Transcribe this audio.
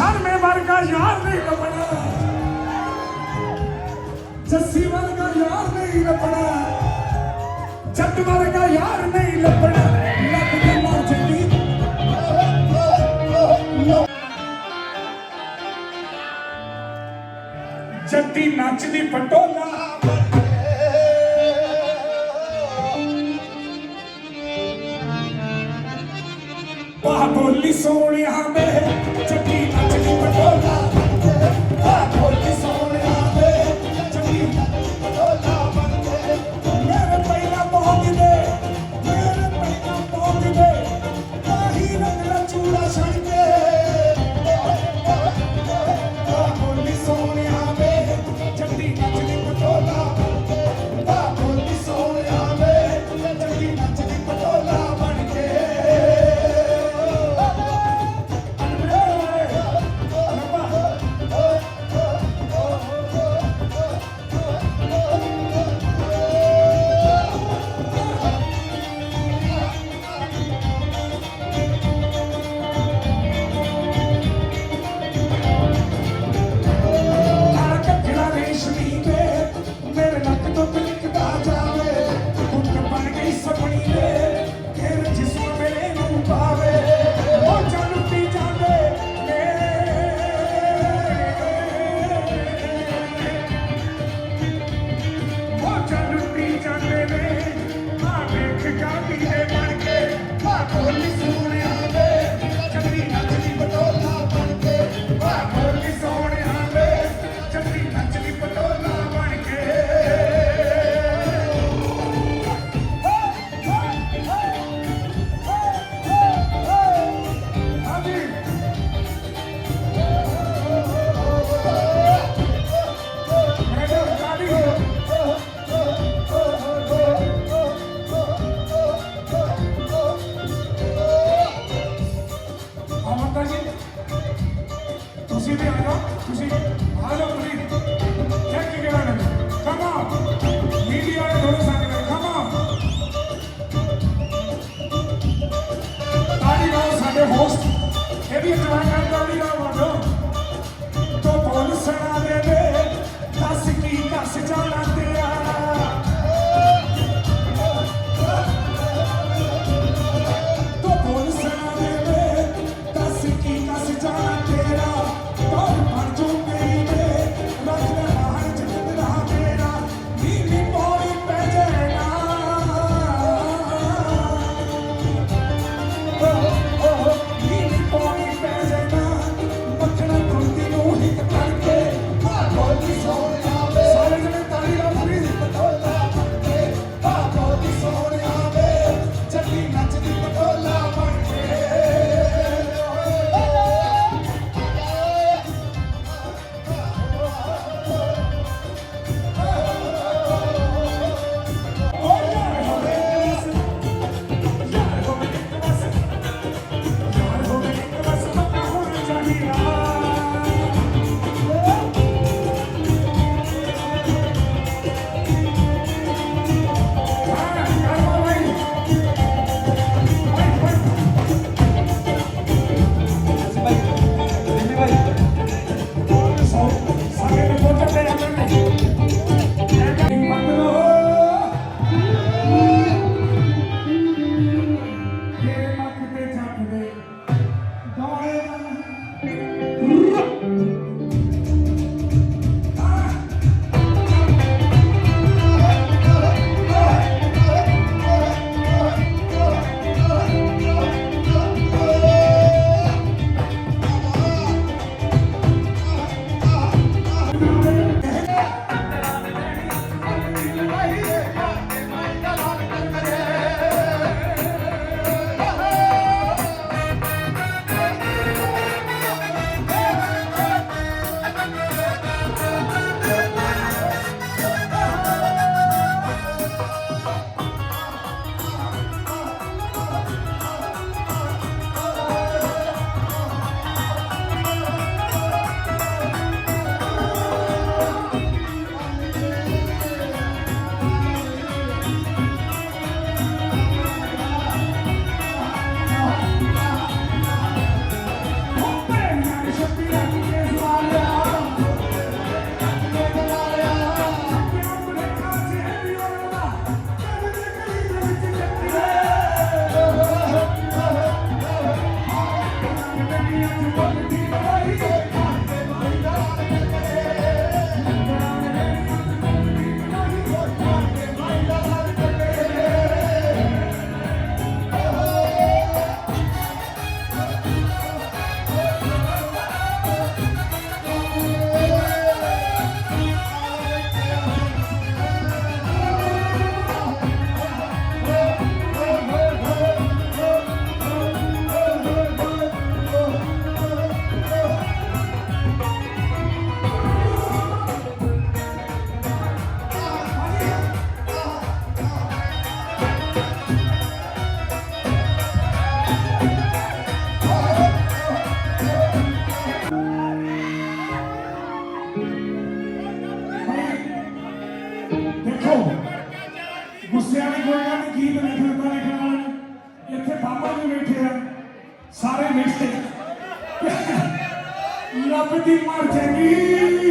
ਸ਼ਰਮੇ ਵਰਗਾ ਯਾਰ ਨਹੀਂ ਲੱਭਣਾ। ਜੱਸੀ ਵਰਗਾ ਯਾਰ ਨਹੀਂ ਲੱਭਣਾ। ਜੱਟ ਵਰਗਾ ਯਾਰ ਨਹੀਂ ਲੱਭਣਾ। ਲੱਭ ਕੇ ਮਰ ਜੰਦੀ ਜੱਟੀ ਨੱਚਦੀ ਪਟੋਲਾ। ਬਾ ਬੋਲੀ ਸੋਹਣਿਆ ਮੇ ਬਾਬਾ ਜੀ ਬੈਠੇ ਆ ਸਾਰੇ ਮਿੱਠੇ ਲੱਭ ਦੀ ਮਰ ਚੰਗੀ